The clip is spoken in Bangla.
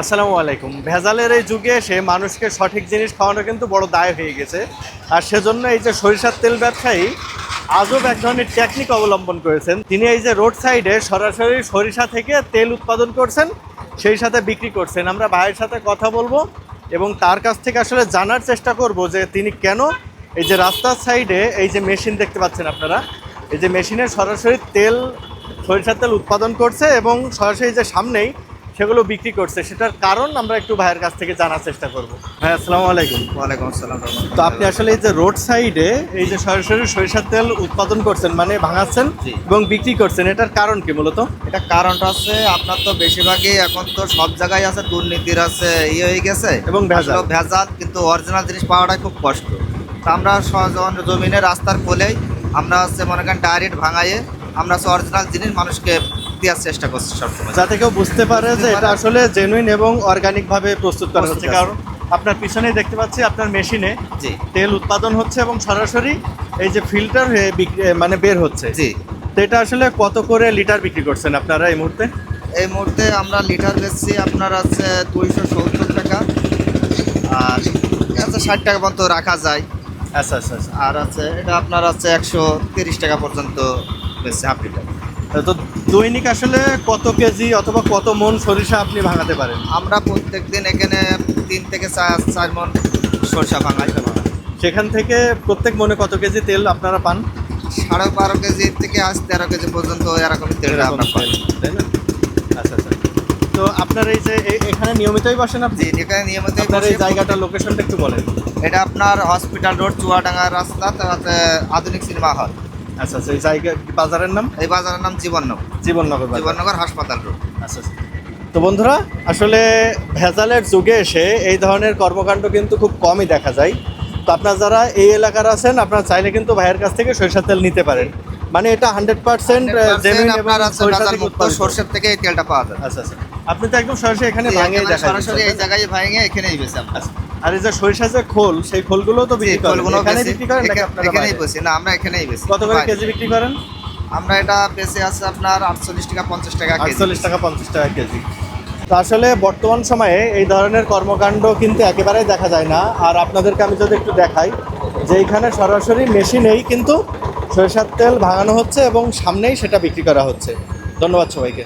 আসসালামু আলাইকুম। ভেজালের এই যুগে এসে মানুষকে সঠিক জিনিস খাওয়ানো কিন্তু বড় দায় হয়ে গেছে। আর সেজন্য এই যে সরিষার তেল ব্যবসায়ী আজব এক ধরনের টেকনিক অবলম্বন করেছেন। তিনি এই যে রোড সাইডে সরাসরি সরিষা থেকে তেল উৎপাদন করছেন, সেই সাথে বিক্রি করছেন। আমরা ভাইয়ের সাথে কথা বলব এবং তার কাছ থেকে আসলে জানার চেষ্টা করব যে তিনি কেন এই যে রাস্তার সাইডে এই যে মেশিন দেখতে পাচ্ছেন আপনারা। এই যে মেশিনে সরাসরি তেল, সরিষার তেল উৎপাদন করছে এবং সরাসরি যে সামনেই সেগুলো বিক্রি করছে। সেটার কারণ আমরা একটু ভাইয়ের কাছ থেকে জানার চেষ্টা করব। ভাই আসসালামু আলাইকুম। ওয়ালাইকুম আসসালাম তো আপনি আসলে এই যে রোড সাইডে এই যে সরাসরি সরিষার তেল উৎপাদন করছেন মানে ভাঙাচ্ছেন এবং বিক্রি করছেন এটার কারণ কি মূলত? এটা কারণটা আছে আপনার তো বেশিরভাগই এখন তো সব জায়গায় আছে দুর্নীতির আছে ইয়ে হয়ে গেছে। এবং ভেজাল। ভেজাল কিন্তু অরিজিনাল জিনিস পাওয়াটাই খুব কষ্ট। তো আমরা জমিনে রাস্তার কোলেই আমরা হচ্ছে মনে করেন ডাইরেক্ট ভাঙাইয়ে আমরা হচ্ছে অরিজিনাল জিনিস মানুষকে দেওয়ার চেষ্টা করছি সবসময়। যাতে কেউ বুঝতে পারে যে এটা আসলে জেনুইন এবং অর্গানিক ভাবে প্রস্তুত করা হচ্ছে। কারণ আপনার পিছনেই দেখতে পাচ্ছি আপনার মেশিনে জি। তেল উৎপাদন হচ্ছে এবং সরাসরি এই যে ফিল্টার হয়ে মানে বের হচ্ছে। জি। তো এটা আসলে কত করে লিটার বিক্রি করছেন আপনারা এই মুহূর্তে? এই মুহূর্তে আমরা লিটার বেচছি আপনার আছে দুইশো সত্তর টাকা। আর আছে ষাট টাকা পর্যন্ত রাখা যায়। আচ্ছা আচ্ছা আচ্ছা। আর আছে এটা আপনার আছে একশো তিরিশ টাকা পর্যন্ত বেশি হাফ লিটার তো দৈনিক আসলে কত কেজি অথবা কত মন সরিষা আপনি ভাঙাতে পারেন? আমরা প্রত্যেক দিন এখানে তিন থেকে চার চার মন সরষা ভাঙাই। সেখান থেকে প্রত্যেক মনে কত কেজি তেল আপনারা পান? সাড়ে বারো কেজি থেকে আজ তেরো কেজি পর্যন্ত এরকম তেল আমরা পাই। তাই না? আচ্ছা আচ্ছা। তো আপনার এই যে এখানে নিয়মিতই বসেন আপনি? এখানে নিয়মিত আপনার এই জায়গাটার লোকেশনটা একটু বলেন। এটা আপনার হসপিটাল রোড চুয়াডাঙ্গা রাস্তা তাতে আধুনিক সিনেমা হল। আচ্ছা আচ্ছা এই জায়গা বাজারের নাম? এই বাজারের নাম জীবননগর। জীবননগর জীবননগর হাসপাতাল রোড। আচ্ছা আচ্ছা। তো বন্ধুরা আসলে ভেজালের যুগে এসে এই ধরনের কর্মকাণ্ড কিন্তু খুব কমই দেখা যায়। তো আপনারা যারা এই এলাকার আছেন আপনারা চাইলে কিন্তু ভাইয়ের কাছ থেকে সরিষার তেল নিতে পারেন। মানে এটা হান্ড্রেড পার্সেন্ট সরষের থেকে এই তেলটা পাওয়া যায়। আচ্ছা আচ্ছা। আপনি তো একদম সরাসরি এখানে ভাঙিয়ে দেখা সরাসরি এই জায়গায় ভাঙে এখানেই আচ্ছা। আর এই যে সরিষা যে খোল সেই খোলগুলো তো বিক্রি করেন। এখানে বিক্রি করেন নাকি আপনারা এখানেই বাইরে? না আমরা এখানেই বেশি কত করে কেজি বিক্রি করেন? আমরা এটা বেশি আছে আপনার আটচল্লিশ টাকা পঞ্চাশ টাকা আটচল্লিশ টাকা পঞ্চাশ টাকা কেজি। তো আসলে বর্তমান সময়ে এই ধরনের কর্মকাণ্ড কিন্তু একেবারেই দেখা যায় না। আর আপনাদেরকে আমি যদি একটু দেখাই যে এখানে সরাসরি মেশিনেই কিন্তু সরিষার তেল ভাঙানো হচ্ছে এবং সামনেই সেটা বিক্রি করা হচ্ছে। ধন্যবাদ সবাইকে।